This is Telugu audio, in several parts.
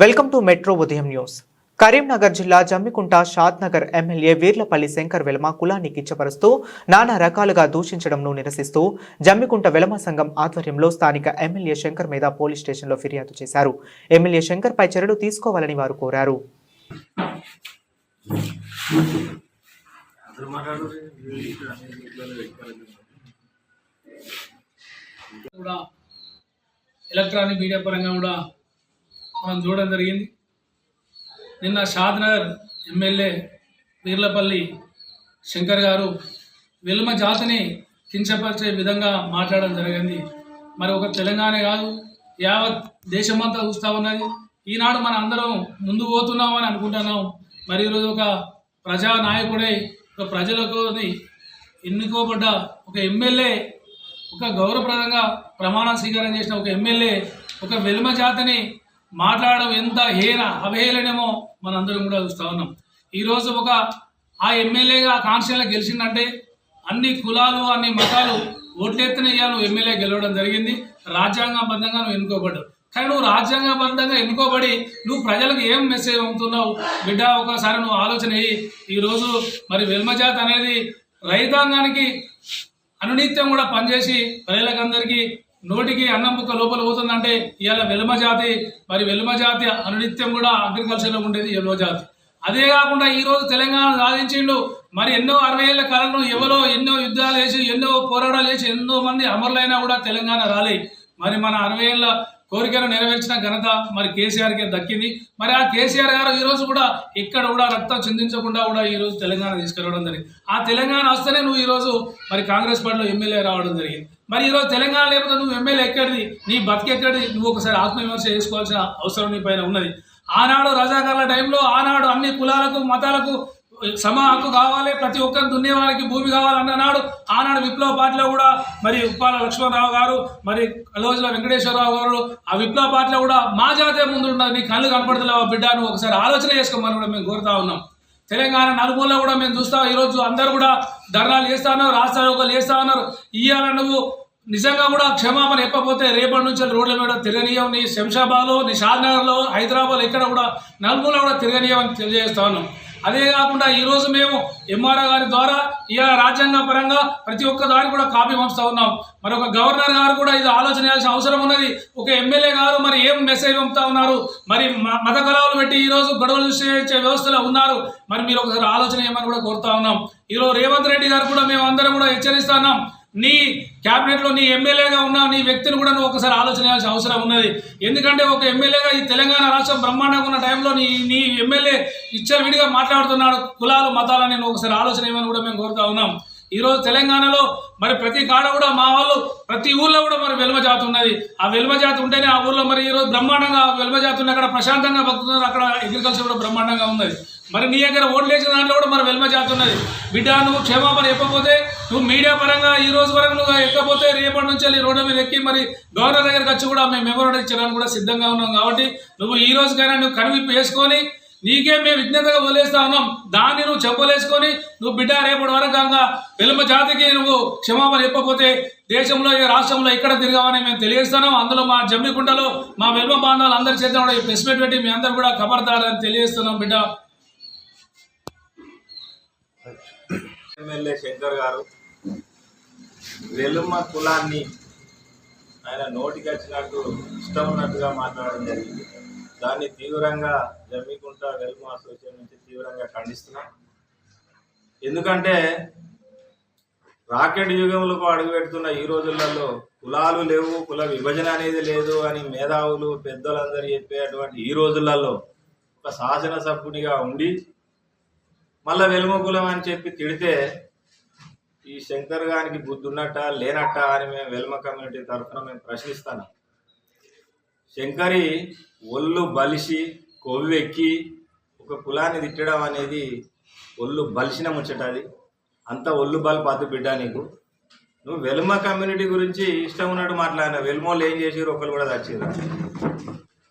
Welcome to metro Udayam news. Karimnagar జిల్లా జమ్మికుంట షాద్ నగర్ ఎమ్మెల్యే వీర్లపల్లి శంకర్ వెలమ కులాన్ని కిచ్చపరుస్తూ నానా రకాలుగా దూషించడంను నిరసిస్తూ జమ్మికుంట వెలమ సంఘం ఆధ్వర్యంలో స్థానిక ఎమ్మెల్యే శంకర్ మీద పోలీస్ స్టేషన్లో ఫిర్యాదు చేశారు. ఎమ్మెల్యే శంకర్ పై చర్యలు తీసుకోవాలని వారు కోరారు. ఎలక్ట్రానిక్ మీడియా పరంగా కూడా మనం చూడడం జరిగింది. నిన్న షాద్నగర్ ఎమ్మెల్యే వీర్లపల్లి శంకర్ గారు వెలుమ జాతిని కించపరిచే విధంగా మాట్లాడడం జరిగింది. మరి ఒక తెలంగాణ కాదు యావత్ దేశమంతా చూస్తూ ఉన్నది. ఈనాడు మన అందరం ముందు పోతున్నాం అని అనుకుంటున్నాం. మరి ఈరోజు ఒక ప్రజా నాయకుడై ఒక ప్రజలకు ఎన్నుకోబడ్డ ఒక ఎమ్మెల్యే ఒక గౌరవప్రదంగా ప్రమాణ స్వీకారం చేసిన ఒక ఎమ్మెల్యే ఒక వెలుమ జాతిని మాట్లాడడం ఎంత హేన అవహేళనేమో మనందరం కూడా చూస్తూ ఉన్నాం. ఈరోజు ఒక ఆ ఎమ్మెల్యేగా కాన్స్టిట్యూన్లో గెలిచిందంటే అన్ని కులాలు అన్ని మతాలు ఓట్లెత్తిన నువ్వు ఎమ్మెల్యే గెలవడం జరిగింది. రాజ్యాంగబద్ధంగా నువ్వు ఎన్నుకోబడ్డావు. కానీ నువ్వు రాజ్యాంగబద్ధంగా ఎన్నుకోబడి నువ్వు ప్రజలకు ఏం మెసేజ్ పంపుతున్నావు? బిడ్డ ఒకసారి నువ్వు ఆలోచన అయ్యి ఈరోజు మరి వెల్మజాత్ అనేది రైతాంగానికి అనునిత్యం కూడా పనిచేసి ప్రజలకందరికీ నోటికి అన్నం ముక్క లోపల పోతుందంటే ఇవాళ వెలుమ జాతి మరి వెలుమ జాతి అనునిత్యం కూడా అగ్రికల్చర్లో ఉండేది వెలుమ జాతి. అదే కాకుండా ఈరోజు తెలంగాణ సాధించిండు మరి ఎన్నో అరవై ఏళ్ళ కాలంలో ఎవరో ఎన్నో యుద్ధాలు వేసి ఎన్నో పోరాటాలు వేసి ఎన్నో మంది అమరులైనా కూడా తెలంగాణ రాలే. మరి మన అరవై ఏళ్ళ కోరికను నెరవేర్చిన ఘనత మరి కేసీఆర్కే దక్కింది. మరి ఆ కేసీఆర్ గారు ఈరోజు కూడా ఇక్కడ కూడా రక్తం చిందించకుండా కూడా ఈరోజు తెలంగాణ తీసుకురావడం జరిగింది. ఆ తెలంగాణ వస్తేనే నువ్వు ఈరోజు మరి కాంగ్రెస్ పార్టీలో ఎమ్మెల్యే రావడం జరిగింది. మరి ఈరోజు తెలంగాణ లేకపోతే నువ్వు ఎమ్మెల్యే ఎక్కడిది? నీ బతికెక్కడిది నువ్వు ఒకసారి ఆత్మవిమర్శ చేసుకోవాల్సిన అవసరం నీ పైన ఉన్నది. ఆనాడు రజాకర్ల టైంలో ఆనాడు అన్ని కులాలకు మతాలకు సమ హక్కు కావాలి. ప్రతి ఒక్కరు వాళ్ళకి భూమి కావాలన్న నాడు ఆనాడు విప్లవ పార్టీలో కూడా మరి ఉప్పాల లక్ష్మణరావు గారు మరి రోజుల వెంకటేశ్వరరావు గారు ఆ విప్లవ పార్టీలో కూడా మా జాతే ముందుండదు. నీ కళ్ళు కనపడతలేవా బిడ్డ నువ్వు ఒకసారి ఆలోచన చేసుకోమని కూడా మేము కోరుతా ఉన్నాం. తెలంగాణ నలుమూలలో కూడా మేము చూస్తాం. ఈరోజు అందరూ కూడా ధర్నాలు చేస్తా ఉన్నారు రాష్ట్రాలు చేస్తా ఉన్నారు. ఇవాళ నువ్వు నిజంగా కూడా క్షమాపణ చెప్పకపోతే రేపటి నుంచి రోడ్ల మీద తిరగనీయం. నీ శంషాబాద్లో నీ షాద్నగర్లో హైదరాబాద్ ఎక్కడ కూడా నలుగురులో కూడా తిరగనీయమని తెలియజేస్తా ఉన్నాం. అదే కాకుండా ఈరోజు మేము ఎంఆర్ఓ గారి ద్వారా ఇలా రాజ్యాంగ పరంగా ప్రతి ఒక్క దారి కూడా కాపీ పంపుతా ఉన్నాం. మరి ఒక గవర్నర్ గారు కూడా ఇది ఆలోచన చేయాల్సిన అవసరం ఉన్నది. ఒక ఎమ్మెల్యే గారు మరి ఏం మెసేజ్ పంపుతా ఉన్నారు? మరి మ- మత కళాలు పెట్టి ఈరోజు గొడవలు చేసే వ్యవస్థలో ఉన్నారు. మరి మీరు ఒకసారి ఆలోచన చేయమని కూడా కోరుతా ఉన్నాం. ఈరోజు రేవంత్ రెడ్డి గారు కూడా మేము అందరం కూడా హెచ్చరిస్తున్నాం నీ క్యాబినెట్లో నీ ఎమ్మెల్యేగా ఉన్న నీ వ్యక్తిని కూడా నువ్వు ఒకసారి ఆలోచన చేయాల్సిన అవసరం ఉన్నది. ఎందుకంటే ఒక ఎమ్మెల్యేగా ఈ తెలంగాణ రాష్ట్రం బ్రహ్మాండంగా ఉన్న టైంలో నీ నీ ఎమ్మెల్యే ఇచ్చలు విడిగా మాట్లాడుతున్నాడు కులాలు మతాలని నువ్వు ఒకసారి ఆలోచన ఏమని కూడా మేము కోరుతా ఉన్నాం. ఈరోజు తెలంగాణలో మరి ప్రతి కాడ కూడా మా వాళ్ళు ప్రతి ఊళ్ళో కూడా మరి వెలుమ జాతి ఉన్నది. ఆ వెలుమ జాతి ఉంటేనే ఆ ఊళ్ళో మరి ఈ రోజు బ్రహ్మాండంగా వెలుమ జాతి ఉన్న అక్కడ ప్రశాంతంగా బతుకుతున్నారు. అక్కడ అగ్రికల్చర్ కూడా బ్రహ్మాండంగా ఉన్నది. మరి నీ దగ్గర ఓట్లు వేసిన దాంట్లో కూడా మనం వెల్మ చేస్తున్నది ఉన్నది. బిడ్డ నువ్వు క్షమాపణ చెప్పకపోతే నువ్వు మీడియా పరంగా ఈ రోజు వరకు నువ్వు ఎక్కకపోతే రేపటి నుంచి వెళ్ళి రోడ్డు మీద ఎక్కి మరి గవర్నర్ దగ్గరకు వచ్చి కూడా మేము మెమోరాండం ఇచ్చడానికి కూడా సిద్ధంగా ఉన్నాం కాబట్టి నువ్వు ఈ రోజుకైనా నువ్వు కనువిప్పు వేసుకొని నీకే మేము విజ్ఞతగా వదిలేస్తా ఉన్నాం. దాన్ని నువ్వు చెప్పలేసుకొని నువ్వు బిడ్డ రేపటి వరకు కాగా వెలుమ జాతికి నువ్వు క్షమాపణ చెప్పకపోతే దేశంలో ఈ రాష్ట్రంలో ఎక్కడ తిరగామని మేము తెలియజేస్తున్నాం. అందులో మా జమ్మికుంటలో మా వెలుమ బాంధవులు అందరి చేత కూడా ప్రెస్ మీట్ పెట్టి మీ అందరు కూడా ఖబర్దారని తెలియజేస్తున్నాం బిడ్డ. ఎమ్మెల్యే శంకర్ గారు వెలుమ కులాన్ని ఆయన నోటికి వచ్చినట్టు ఇష్టం ఉన్నట్టుగా మాట్లాడడం జరిగింది. దాన్ని తీవ్రంగా జమ్మికుంట వెలుమ అసోసియేషన్ నుంచి తీవ్రంగా ఖండిస్తున్నాం. ఎందుకంటే రాకెట్ యుగంలో అడుగుపెడుతున్న ఈ రోజులలో కులాలు లేవు కుల విభజన అనేది లేదు అని మేధావులు పెద్దలందరూ చెప్పేటువంటి ఈ రోజులలో ఒక శాసనసభ్యునిగా ఉండి మళ్ళా వెలుమ కులం అని చెప్పి తిడితే ఈ శంకర్ గారికి బుద్ధి ఉన్నట్ట లేనట్ట అని మేము వెల్మ కమ్యూనిటీ తరఫున మేము ప్రశ్నిస్తాను శంకరి ఒళ్ళు బలిసి కొవ్వెక్కి ఒక కులాన్ని తిట్టడం అనేది ఒళ్ళు బలిసిన ముచ్చట అది. అంత ఒళ్ళు బలి పద్దు బిడ్డ నీకు. నువ్వు వెలుమ కమ్యూనిటీ గురించి ఇష్టం ఉన్నట్టు మాట్లాడిన వెలుమోళ్ళు ఏం చేసిరు ఒకరు కూడా చచ్చిరా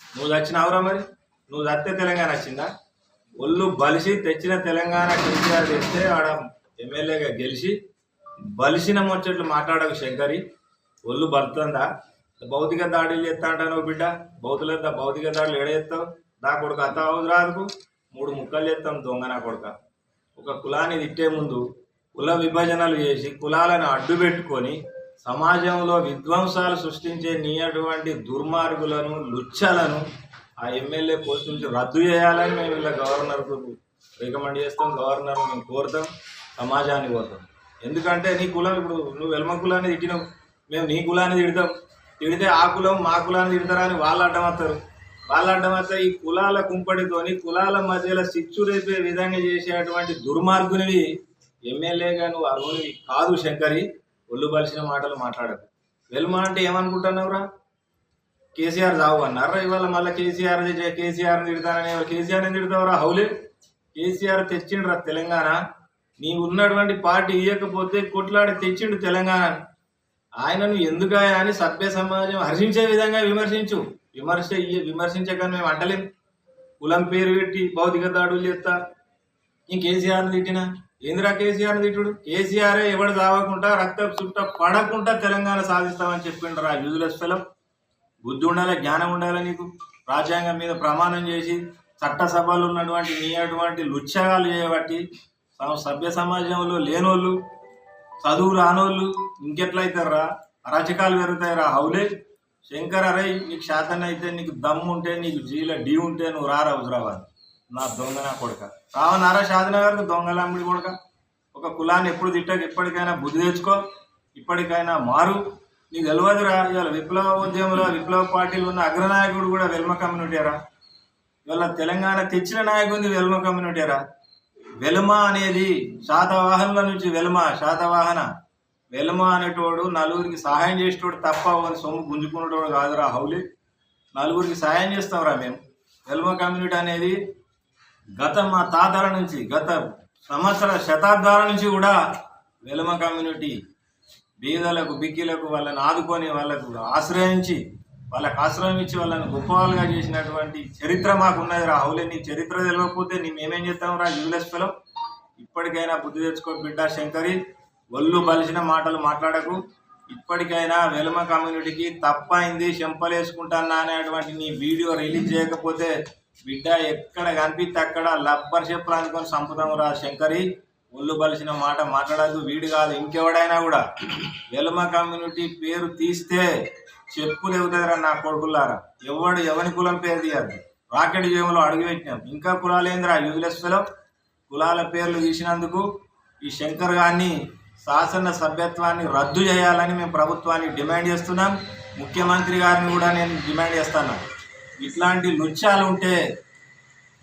నువ్వు చచ్చినావురా మరి? నువ్వు చస్తే తెలంగాణ వచ్చిందా? ఒళ్ళు బలిసి తెచ్చిన తెలంగాణ కేసీఆర్ తెస్తే ఆడ ఎమ్మెల్యేగా గెలిచి బలిసిన ముచ్చట్లు మాట్లాడక శంకరి. ఒళ్ళు బలుతుందా భౌతిక దాడులు ఎత్తా బిడ్డ. భౌతుల భౌతిక దాడులు ఎడేస్తావు నా కొడుకు అత్త రాదుకు. మూడు ముక్కలు చేస్తాం దొంగ నా కొడుక. ఒక కులాన్ని తిట్టే ముందు కుల విభజనలు చేసి కులాలను అడ్డు పెట్టుకొని సమాజంలో విధ్వంసాలు సృష్టించే నీ అటువంటి దుర్మార్గులను లుచ్చలను ఆ ఎమ్మెల్యే పోస్ట్ నుంచి రద్దు చేయాలని మేము ఇలా గవర్నర్కు రికమెండ్ చేస్తాం. గవర్నర్ మేము కోరుతాం. సమాజాన్ని కోరుతాం. ఎందుకంటే నీ కులం ఇప్పుడు నువ్వు వెల్మ కులాన్ని తిట్టినావు. మేము నీ కులాన్ని తిడతాం. తిడితే ఆ కులం మా కులాన్ని తిడతారా అని వాళ్ళు అడ్డం వస్తారు వాళ్ళు అడ్డం ఈ కులాల కుంపడితోని కులాల మధ్యలో చిచ్చు రేపే విధంగా చేసేటువంటి దుర్మార్గునివి ఎమ్మెల్యేగా నువ్వు అరువునివి కాదు శంకరి. ఒళ్ళు బలిసిన మాటలు మాట్లాడకు. వెల్మ అంటే ఏమనుకుంటున్నావురా? కేసీఆర్ చావు అన్నారు? ఇవాళ మళ్ళీ కేసీఆర్ కేసీఆర్ తిడతానని కేసీఆర్ కేసీఆర్ తిడతావురా హౌలే? కేసీఆర్ తెచ్చిండ్రా తెలంగాణ. నీవు ఉన్నటువంటి పార్టీ ఇవ్వకపోతే కొట్లాడి తెచ్చిండు తెలంగాణ. ఆయనను ఎందుకయా అని సభ్య సమాజం హర్షించే విధంగా విమర్శించు. విమర్శ ఇయ్య- మేము అంటలేం. కులం పేరు పెట్టి భౌతిక దాడులు చేస్తా. ఈ కేసీఆర్ని తిట్టినా? ఏందిరా కేసీఆర్ని తిట్టుడు? కేసీఆర్ ఎవడు చావకుండా రక్త చుట్ట పడకుండా తెలంగాణ సాధిస్తామని చెప్పిండ్రు ఆ యూజ్లెస్ ఫిలం బుద్ధి ఉండాలి జ్ఞానం ఉండాలి నీకు? రాజ్యాంగం మీద ప్రమాణం చేసి చట్టసభలు ఉన్నటువంటి నీ అటువంటి లుచ్చగాలు చేయబట్టి సభ్య సమాజంలో లేనోళ్ళు చదువు రానోళ్ళు ఇంకెట్లయితారా అరాచకాలు పెరుగుతాయిరా హౌలే? శంకర్ అరే నీకు శాతం అయితే నీకు దమ్ము ఉంటే నీకు జీల డీ ఉంటే నువ్వు రారా హుజరాబాద్? నా దొంగ నా కొడక. రావనారా షాదనగర్కు? దొంగలమ్మిడి కొడక. ఒక కులాన్ని ఎప్పుడు తిట్టక ఇప్పటికైనా బుద్ధి తెచ్చుకో ఇప్పటికైనా మారు. నీకు తెలియదురా ఇవాళ విప్లవ ఉద్యమంలో విప్లవ పార్టీలు ఉన్న అగ్రనాయకుడు కూడా వెల్మ కమ్యూనిటీరా ఇవాళ తెలంగాణ తెచ్చిన నాయకుడిది వెల్మ కమ్యూనిటీరా వెలుమ అనేది శాతవాహనుల నుంచి వెలుమ శాతవాహన. వెలుమ అనేటోడు నలుగురికి సహాయం చేసేటోడు తప్ప అని సొమ్ము గుంజుకునేటోడు కాదురా హౌలి. నలుగురికి సహాయం చేస్తాంరా మేము. వెలుమ కమ్యూనిటీ అనేది గత మా తాతల నుంచి గత సంవత్సర శతాబ్దాల నుంచి కూడా వెలమ కమ్యూనిటీ బీదలకు బిక్కిలకు వాళ్ళని ఆదుకొని వాళ్ళకు ఆశ్రయించి వాళ్ళకు ఆశ్రయం ఇచ్చి వాళ్ళని గొప్పవాళ్ళుగా చేసినటువంటి చరిత్ర మాకు ఉన్నది రా అవులే నీ చరిత్ర తెలియకపోతే నీ మేమేం చేస్తాం రా యూలెస్ ఇప్పటికైనా బుద్ధి తెచ్చుకో బిడ్డ శంకరి. ఒళ్ళు బలిసిన మాటలు మాట్లాడకు. ఇప్పటికైనా వెలుమ కమ్యూనిటీకి తప్పైంది చెంపలేసుకుంటానా అనేటువంటి నీ వీడియో రిలీజ్ చేయకపోతే బిడ్డ ఎక్కడ కనిపిస్తే అక్కడ లబ్బర్ చెప్పులు అనుకొని చంపుతాం రా శంకరి. ఒళ్ళు బలిసిన మాట మాట్లాడద్దు వీడు కాదు ఇంకెవడైనా కూడా. వెలుమ కమ్యూనిటీ పేరు తీస్తే చెప్పులు ఎగుతారా నా కొడుకులారా? ఎవడు ఎవని కులం పేరు తీయద్దు. రాకెట్ జీవంలో అడుగు పెట్టినాం. ఇంకా కులాలు ఏందిరా యూజ్లెస్ కులాల పేర్లు తీసినందుకు ఈ శంకర్ గారిని శాసన సభ్యత్వాన్ని రద్దు చేయాలని మేము ప్రభుత్వాన్ని డిమాండ్ చేస్తున్నాం. ముఖ్యమంత్రి గారిని కూడా నేను డిమాండ్ చేస్తాను. ఇట్లాంటి లుచ్చాలు ఉంటే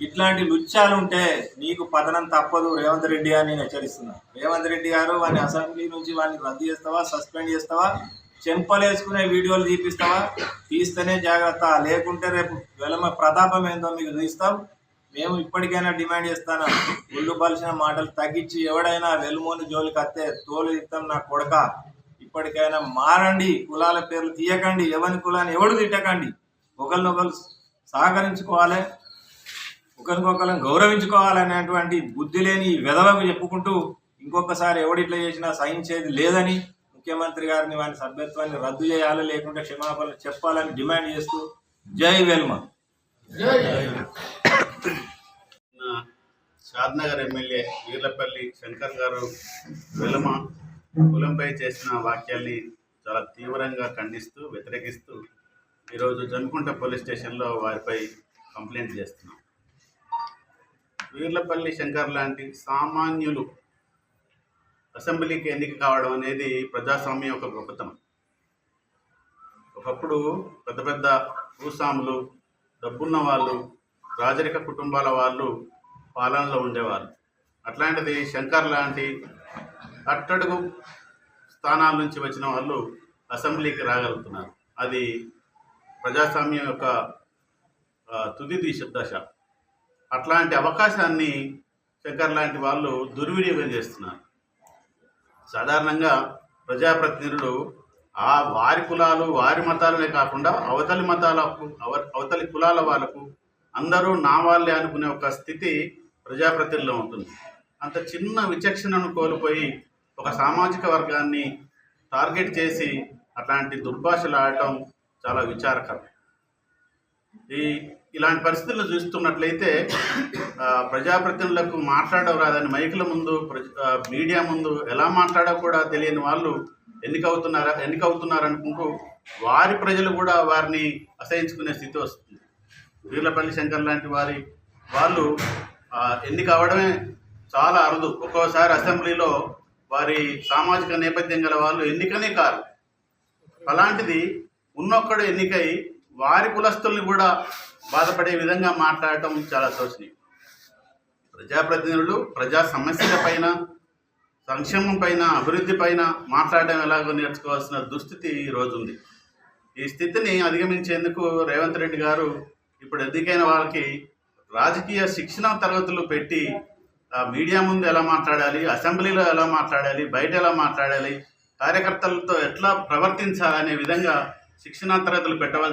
ఇట్లాంటి లుచ్చాలు ఉంటే నీకు పతనం తప్పదు రేవంత్ రెడ్డి గారిని నేను హెచ్చరిస్తున్నా. రేవంత్ రెడ్డి గారు వాడిని అసెంబ్లీ నుంచి వాడిని రద్దు చేస్తావా సస్పెండ్ చేస్తావా చెంపలేసుకునే వీడియోలు తీపిస్తావా తీస్తేనే జాగ్రత్త. లేకుంటే రేపు వెలమ ప్రతాపం ఏందో మీకు తీస్తాం మేము ఇప్పటికైనా డిమాండ్ చేస్తాను? ఒళ్ళు పలిసిన మాటలు తగ్గించి ఎవడైనా వెలుమోని జోలికి అత్తే తోలు ఇస్తాం నా కొడక. ఇప్పటికైనా మారండి కులాల పేర్లు తీయకండి ఎవరి కులాన్ని ఎవడు తిట్టకండి? ఒకరినొకరు సహకరించుకోవాలి. ఒకరికొకరిని గౌరవించుకోవాలనేటువంటి బుద్ధి లేని విధవకు చెప్పుకుంటూ ఇంకొకసారి ఎవడిట్లా చేసినా సహించేది లేదని ముఖ్యమంత్రి గారిని వారి సభ్యత్వాన్ని రద్దు చేయాలి లేకుంటే క్షమాపణలు చెప్పాలని డిమాండ్ చేస్తూ జై వెల్మ. షాద్నగర్ ఎమ్మెల్యే వీర్లపల్లి శంకర్ గారు వెల్మ కులంపై చేసిన వాక్యాల్ని చాలా తీవ్రంగా ఖండిస్తూ వ్యతిరేకిస్తూ ఈరోజు జమ్మికుంట పోలీస్ స్టేషన్లో వారిపై కంప్లైంట్ చేస్తున్నాం. వీర్లపల్లి శంకర్ లాంటి సామాన్యులు అసెంబ్లీకి ఎన్నిక కావడం అనేది ప్రజాస్వామ్యం యొక్క గొప్పతనం. ఒకప్పుడు పెద్ద పెద్ద భూస్వాములు డబ్బున్న వాళ్ళు రాజరిక కుటుంబాల వాళ్ళు పాలనలో ఉండేవారు. అట్లాంటిది శంకర్ లాంటి అట్టడుగు స్థానాల నుంచి వచ్చిన వాళ్ళు అసెంబ్లీకి రాగలుగుతున్నారు. అది ప్రజాస్వామ్యం యొక్క తుది దిశ దశ. అట్లాంటి అవకాశాన్ని శంకర్ లాంటి వాళ్ళు దుర్వినియోగం చేస్తున్నారు. సాధారణంగా ప్రజాప్రతినిధులు ఆ వారి కులాలు వారి మతాలనే కాకుండా అవతలి మతాలకు అవ- అవతలి కులాల వాళ్ళకు అందరూ నా వాళ్ళే అనుకునే ఒక స్థితి ప్రజాప్రతినిధుల్లో ఉంటుంది. అంత చిన్న విచక్షణను కోల్పోయి ఒక సామాజిక వర్గాన్ని టార్గెట్ చేసి అట్లాంటి దుర్భాషలు ఆడటం చాలా విచారకరం. ఈ ఇలాంటి పరిస్థితులు చూస్తున్నట్లయితే ప్రజాప్రతినిధులకు మాట్లాడడం రాదని మైకుల ముందు ప్రజ- మీడియా ముందు ఎలా మాట్లాడో కూడా తెలియని వాళ్ళు ఎన్నికవుతున్నారా ఎన్నికవుతున్నారనుకుంటూ వారి ప్రజలు కూడా వారిని అసహించుకునే స్థితి వస్తుంది. వీర్లపల్లి శంకర్ లాంటి వారి వాళ్ళు ఎన్నిక అవడమే చాలా అరుదు. ఒక్కోసారి అసెంబ్లీలో వారి సామాజిక నేపథ్యం గల వాళ్ళు ఎన్నికనే కారు. అలాంటిది ఉన్నొక్కడు ఎన్నికై వారి కులస్తుల్ని కూడా బాధపడే విధంగా మాట్లాడటం చాలా శోచనీయం ప్రజాప్రతినిధులు ప్రజా సమస్యల పైన సంక్షేమం పైన అభివృద్ధి పైన మాట్లాడడం ఎలాగో నేర్చుకోవాల్సిన దుస్థితి ఈ ఉంది ఈ స్థితిని అధిగమించేందుకు రేవంత్ రెడ్డి గారు ఇప్పుడు ఎదుకైన వాళ్ళకి రాజకీయ శిక్షణ తరగతులు పెట్టి మీడియా ముందు ఎలా మాట్లాడాలి అసెంబ్లీలో ఎలా మాట్లాడాలి బయట ఎలా మాట్లాడాలి కార్యకర్తలతో ఎట్లా ప్రవర్తించాలనే విధంగా శిక్షణా తరగతులు పెట్టవలసి